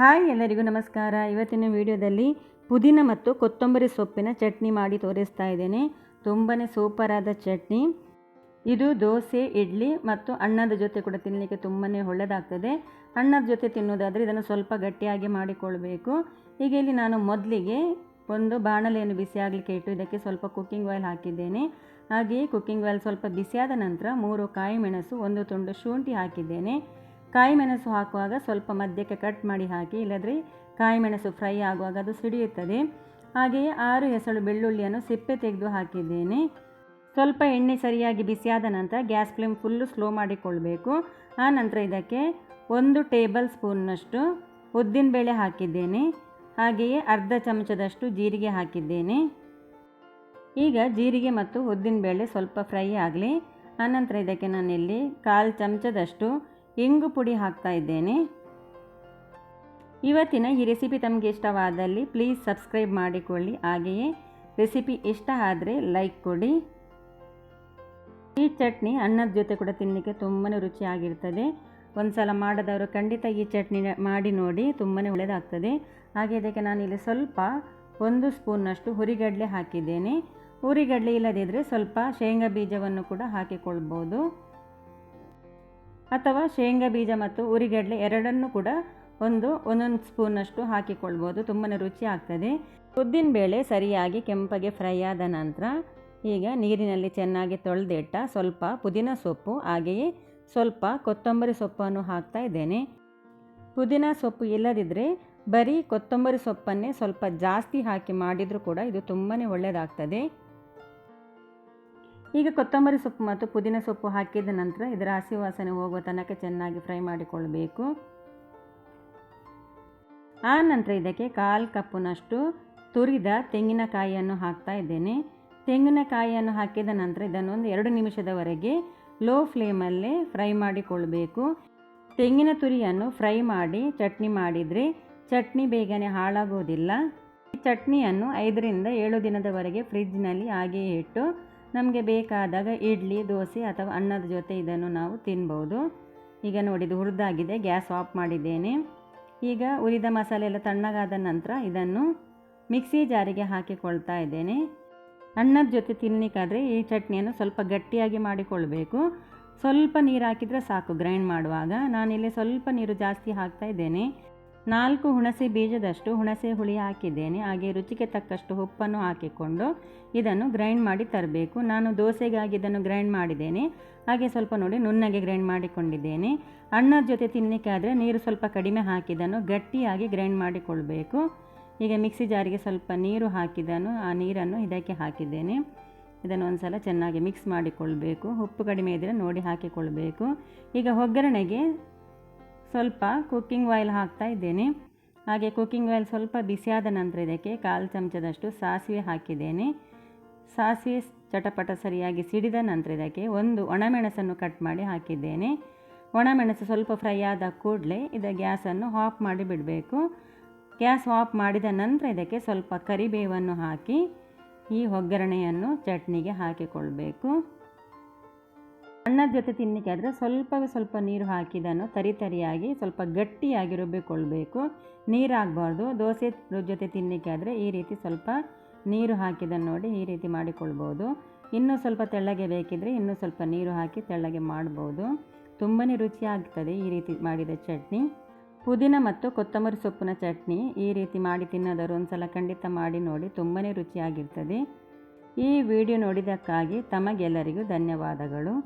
Hi, ಎಲ್ಲರಿಗೂ ನಮಸ್ಕಾರ. ಇವತ್ತಿನ ವಿಡಿಯೋದಲ್ಲಿ ಪುದೀನ ಮತ್ತು ಕೊತ್ತಂಬರಿ ಸೊಪ್ಪಿನ ಚಟ್ನಿ ಮಾಡಿ ತೋರಿಸ್ತಾ ಇದ್ದೇನೆ. ತುಂಬಾ ಸೂಪರಾದ ಚಟ್ನಿ. ಇದು ದೋಸೆ, ಇಡ್ಲಿ ಮತ್ತು ಅನ್ನದ ಜೊತೆ ಕೂಡ ತಿನ್ನಲಿಕ್ಕೆ ತುಂಬಾ ಒಳ್ಳೆಯದಾಗ್ತದೆ ಅನ್ನದ ಜೊತೆ ತಿನ್ನೋದಾದರೆ ಇದನ್ನು ಸ್ವಲ್ಪ ಗಟ್ಟಿಯಾಗಿ ಮಾಡಿಕೊಳ್ಬೇಕು. ಈಗ ಇಲ್ಲಿ ನಾನು ಮೊದಲಿಗೆ ಒಂದು ಬಾಣಲೆಯನ್ನು ಬಿಸಿ ಆಗಲಿಕ್ಕೆ ಇಟ್ಟು ಇದಕ್ಕೆ ಸ್ವಲ್ಪ ಕುಕ್ಕಿಂಗ್ ಆಯಿಲ್ ಹಾಕಿದ್ದೇನೆ. ಹಾಗೆಯೇ ಕುಕ್ಕಿಂಗ್ ಆಯಿಲ್ ಸ್ವಲ್ಪ ಬಿಸಿಯಾದ ನಂತರ ಮೂರು ಕಾಯಿ ಮೆಣಸು, ಒಂದು ತುಂಡು ಶುಂಠಿ ಹಾಕಿದ್ದೇನೆ. ಕಾಯಿ ಮೆಣಸು ಹಾಕುವಾಗ ಸ್ವಲ್ಪ ಮಧ್ಯಕ್ಕೆ ಕಟ್ ಮಾಡಿ ಹಾಕಿ, ಇಲ್ಲದ್ರೆ ಕಾಯಿ ಮೆಣಸು ಫ್ರೈ ಆಗುವಾಗ ಅದು ಸಿಡಿಯುತ್ತದೆ. ಹಾಗೆಯೇ ಆರು ಹೆಸಳು ಬೆಳ್ಳುಳ್ಳಿಯನ್ನು ಸಿಪ್ಪೆ ತೆಗೆದು ಹಾಕಿದ್ದೇನೆ. ಸ್ವಲ್ಪ ಎಣ್ಣೆ ಸರಿಯಾಗಿ ಬಿಸಿಯಾದ ನಂತರ ಗ್ಯಾಸ್ ಫ್ಲೇಮ್ ಫುಲ್ಲು ಸ್ಲೋ ಮಾಡಿಕೊಳ್ಬೇಕು. ಆ ನಂತರ ಇದಕ್ಕೆ ಒಂದು ಟೇಬಲ್ ಸ್ಪೂನ್ನಷ್ಟು ಉದ್ದಿನಬೇಳೆ ಹಾಕಿದ್ದೇನೆ. ಹಾಗೆಯೇ ಅರ್ಧ ಚಮಚದಷ್ಟು ಜೀರಿಗೆ ಹಾಕಿದ್ದೇನೆ. ಈಗ ಜೀರಿಗೆ ಮತ್ತು ಉದ್ದಿನಬೇಳೆ ಸ್ವಲ್ಪ ಫ್ರೈ ಆಗಲಿ. ಆನಂತರ ಇದಕ್ಕೆ ನಾನಿಲ್ಲಿ ಕಾಲು ಚಮಚದಷ್ಟು ಇಂಗು ಪುಡಿ ಹಾಕ್ತಾ ಇದ್ದೇನೆ. ಇವತ್ತಿನ ಈ ರೆಸಿಪಿ ತಮಗೆ ಇಷ್ಟವಾದಲ್ಲಿ ಪ್ಲೀಸ್ ಸಬ್ಸ್ಕ್ರೈಬ್ ಮಾಡಿಕೊಳ್ಳಿ. ಹಾಗೆಯೇ ರೆಸಿಪಿ ಇಷ್ಟ ಆದರೆ ಲೈಕ್ ಕೊಡಿ. ಈ ಚಟ್ನಿ ಅನ್ನದ ಜೊತೆ ಕೂಡ ತಿನ್ನಲಿಕ್ಕೆ ತುಂಬಾ ರುಚಿಯಾಗಿರ್ತದೆ. ಒಂದು ಸಲ ಮಾಡದವರು ಖಂಡಿತ ಈ ಚಟ್ನಿ ಮಾಡಿ ನೋಡಿ ತುಂಬಾ ಒಳ್ಳೆಯದಾಗ್ತದೆ ಹಾಗೆ ಇದಕ್ಕೆ ನಾನು ಇಲ್ಲಿ ಸ್ವಲ್ಪ ಒಂದು ಸ್ಪೂನ್ನಷ್ಟು ಹುರಿಗಡಲೆ ಹಾಕಿದ್ದೇನೆ. ಹುರಿಗಡಲೆ ಇಲ್ಲದಿದ್ದರೆ ಸ್ವಲ್ಪ ಶೇಂಗಾ ಬೀಜವನ್ನು ಕೂಡ ಹಾಕಿಕೊಳ್ಬೋದು. ಅಥವಾ ಶೇಂಗಾ ಬೀಜ ಮತ್ತು ಉರಿಗಡಲೆ ಎರಡನ್ನೂ ಕೂಡ ಒಂದು ಒಂದೊಂದು ಸ್ಪೂನಷ್ಟು ಹಾಕಿಕೊಳ್ಬೋದು. ತುಂಬಾ ರುಚಿ ಆಗ್ತದೆ. ಉದ್ದಿನಬೇಳೆ ಸರಿಯಾಗಿ ಕೆಂಪಗೆ ಫ್ರೈ ಆದ ನಂತರ ಈಗ ನೀರಿನಲ್ಲಿ ಚೆನ್ನಾಗಿ ತೊಳೆದಿಟ್ಟ ಸ್ವಲ್ಪ ಪುದೀನ ಸೊಪ್ಪು, ಹಾಗೆಯೇ ಸ್ವಲ್ಪ ಕೊತ್ತಂಬರಿ ಸೊಪ್ಪನ್ನು ಹಾಕ್ತಾ ಇದ್ದೇನೆ. ಪುದೀನ ಸೊಪ್ಪು ಇಲ್ಲದಿದ್ದರೆ ಬರೀ ಕೊತ್ತಂಬರಿ ಸೊಪ್ಪನ್ನೇ ಸ್ವಲ್ಪ ಜಾಸ್ತಿ ಹಾಕಿ ಮಾಡಿದರೂ ಕೂಡ ಇದು ತುಂಬಾ ಒಳ್ಳೆಯದಾಗ್ತದೆ ಈಗ ಕೊತ್ತಂಬರಿ ಸೊಪ್ಪು ಮತ್ತು ಪುದೀನ ಸೊಪ್ಪು ಹಾಕಿದ ನಂತರ ಇದರ ಹಸಿ ವಾಸನೆ ಹೋಗುವ ತನಕ ಚೆನ್ನಾಗಿ ಫ್ರೈ ಮಾಡಿಕೊಳ್ಳಬೇಕು. ಆ ನಂತರ ಇದಕ್ಕೆ ಕಾಲು ಕಪ್ಪುನಷ್ಟು ತುರಿದ ತೆಂಗಿನಕಾಯಿಯನ್ನು ಹಾಕ್ತಾ ಇದ್ದೇನೆ. ತೆಂಗಿನಕಾಯಿಯನ್ನು ಹಾಕಿದ ನಂತರ ಇದನ್ನು ಒಂದು ಎರಡು ನಿಮಿಷದವರೆಗೆ ಲೋ ಫ್ಲೇಮಲ್ಲೇ ಫ್ರೈ ಮಾಡಿಕೊಳ್ಳಬೇಕು. ತೆಂಗಿನ ತುರಿಯನ್ನು ಫ್ರೈ ಮಾಡಿ ಚಟ್ನಿ ಮಾಡಿದರೆ ಚಟ್ನಿ ಬೇಗನೆ ಹಾಳಾಗೋದಿಲ್ಲ. ಈ ಚಟ್ನಿಯನ್ನು ಐದರಿಂದ ಏಳು ದಿನದವರೆಗೆ ಫ್ರಿಜ್ನಲ್ಲಿ ಹಾಗೆಯೇ ಇಟ್ಟು ನಮಗೆ ಬೇಕಾದಾಗ ಇಡ್ಲಿ, ದೋಸೆ ಅಥವಾ ಅನ್ನದ ಜೊತೆ ಇದನ್ನು ನಾವು ತಿನ್ಬೋದು. ಈಗ ನೋಡಿದ್ದು ಹುರಿದಾಗಿದೆ, ಗ್ಯಾಸ್ ಆಫ್ ಮಾಡಿದ್ದೇನೆ. ಈಗ ಉರಿದ ಮಸಾಲೆ ಎಲ್ಲ ತಣ್ಣಗಾದ ನಂತರ ಇದನ್ನು ಮಿಕ್ಸಿ ಜಾರಿಗೆ ಹಾಕಿಕೊಳ್ತಾ ಇದ್ದೇನೆ. ಅನ್ನದ ಜೊತೆ ತಿನ್ನಲಿಕ್ಕಾದರೆ ಈ ಚಟ್ನಿಯನ್ನು ಸ್ವಲ್ಪ ಗಟ್ಟಿಯಾಗಿ ಮಾಡಿಕೊಳ್ಬೇಕು. ಸ್ವಲ್ಪ ನೀರು ಹಾಕಿದರೆ ಸಾಕು, ಗ್ರೈಂಡ್ ಮಾಡುವಾಗ. ನಾನಿಲ್ಲಿ ಸ್ವಲ್ಪ ನೀರು ಜಾಸ್ತಿ ಹಾಕ್ತಾ ಇದ್ದೇನೆ. ನಾಲ್ಕು ಹುಣಸೆ ಬೀಜದಷ್ಟು ಹುಣಸೆ ಹುಳಿ ಹಾಕಿದ್ದೇನೆ. ಹಾಗೆ ರುಚಿಗೆ ತಕ್ಕಷ್ಟು ಉಪ್ಪನ್ನು ಹಾಕಿಕೊಂಡು ಇದನ್ನು ಗ್ರೈಂಡ್ ಮಾಡಿ ತರಬೇಕು. ನಾನು ದೋಸೆಗಾಗಿ ಇದನ್ನು ಗ್ರೈಂಡ್ ಮಾಡಿದ್ದೇನೆ. ಹಾಗೆ ಸ್ವಲ್ಪ ನೋಡಿ ನುಣ್ಣಗೆ ಗ್ರೈಂಡ್ ಮಾಡಿಕೊಂಡಿದ್ದೇನೆ. ಅಣ್ಣದ ಜೊತೆ ತಿನ್ನಲಿಕ್ಕಾದರೆ ನೀರು ಸ್ವಲ್ಪ ಕಡಿಮೆ ಹಾಕಿದನ್ನು ಗಟ್ಟಿಯಾಗಿ ಗ್ರೈಂಡ್ ಮಾಡಿಕೊಳ್ಬೇಕು. ಈಗ ಮಿಕ್ಸಿ ಜಾರಿಗೆ ಸ್ವಲ್ಪ ನೀರು ಹಾಕಿದನು ಆ ನೀರನ್ನು ಇದಕ್ಕೆ ಹಾಕಿದ್ದೇನೆ. ಇದನ್ನು ಒಂದು ಸಲ ಚೆನ್ನಾಗಿ ಮಿಕ್ಸ್ ಮಾಡಿಕೊಳ್ಬೇಕು. ಉಪ್ಪು ಕಡಿಮೆ ಇದ್ದರೆ ನೋಡಿ ಹಾಕಿಕೊಳ್ಬೇಕು. ಈಗ ಒಗ್ಗರಣೆಗೆ ಸ್ವಲ್ಪ ಕುಕ್ಕಿಂಗ್ ಆಯಿಲ್ ಹಾಕ್ತಾ ಇದ್ದೇನೆ. ಹಾಗೆ ಕುಕ್ಕಿಂಗ್ ಆಯಿಲ್ ಸ್ವಲ್ಪ ಬಿಸಿಯಾದ ನಂತರ ಇದಕ್ಕೆ ಕಾಲು ಚಮಚದಷ್ಟು ಸಾಸಿವೆ ಹಾಕಿದ್ದೇನೆ. ಸಾಸಿವೆ ಚಟಪಟ ಸರಿಯಾಗಿ ಸಿಡಿದ ನಂತರ ಇದಕ್ಕೆ ಒಂದು ಒಣಮೆಣಸನ್ನು ಕಟ್ ಮಾಡಿ ಹಾಕಿದ್ದೇನೆ. ಒಣಮೆಣಸು ಸ್ವಲ್ಪ ಫ್ರೈ ಆದ ಕೂಡಲೇ ಇದು ಗ್ಯಾಸನ್ನು ಆಫ್ ಮಾಡಿ ಬಿಡಬೇಕು. ಗ್ಯಾಸ್ ಆಫ್ ಮಾಡಿದ ನಂತರ ಇದಕ್ಕೆ ಸ್ವಲ್ಪ ಕರಿಬೇವನ್ನು ಹಾಕಿ ಈ ಒಗ್ಗರಣೆಯನ್ನು ಚಟ್ನಿಗೆ ಹಾಕಿಕೊಳ್ಬೇಕು. ಅನ್ನದ ಜೊತೆ ತಿನ್ನಲಿಕ್ಕೆ ಆದರೆ ಸ್ವಲ್ಪವೇ ಸ್ವಲ್ಪ ನೀರು ಹಾಕಿದನ್ನು ತರಿ ತರಿಯಾಗಿ ಸ್ವಲ್ಪ ಗಟ್ಟಿಯಾಗಿ ರುಬ್ಬಿಕೊಳ್ಬೇಕು ನೀರಾಗಬಾರ್ದು. ದೋಸೆ ಜೊತೆ ತಿನ್ನಲಿಕ್ಕೆ ಆದರೆ ಈ ರೀತಿ ಸ್ವಲ್ಪ ನೀರು ಹಾಕಿದನ್ನು ನೋಡಿ ಈ ರೀತಿ ಮಾಡಿಕೊಳ್ಬೋದು. ಇನ್ನೂ ಸ್ವಲ್ಪ ತೆಳ್ಳಗೆ ಬೇಕಿದ್ದರೆ ಇನ್ನೂ ಸ್ವಲ್ಪ ನೀರು ಹಾಕಿ ತೆಳ್ಳಗೆ ಮಾಡ್ಬೋದು. ತುಂಬಾ ರುಚಿಯಾಗ್ತದೆ ಈ ರೀತಿ ಮಾಡಿದ ಚಟ್ನಿ. ಪುದೀನ ಮತ್ತು ಕೊತ್ತಂಬರಿ ಸೊಪ್ಪಿನ ಚಟ್ನಿ ಈ ರೀತಿ ಮಾಡಿ ತಿನ್ನೋದವರು ಒಂದು ಸಲ ಖಂಡಿತ ಮಾಡಿ ನೋಡಿ ತುಂಬಾ ರುಚಿಯಾಗಿರ್ತದೆ. ಈ ವಿಡಿಯೋ ನೋಡಿದ್ದಕ್ಕಾಗಿ ತಮಗೆಲ್ಲರಿಗೂ ಧನ್ಯವಾದಗಳು.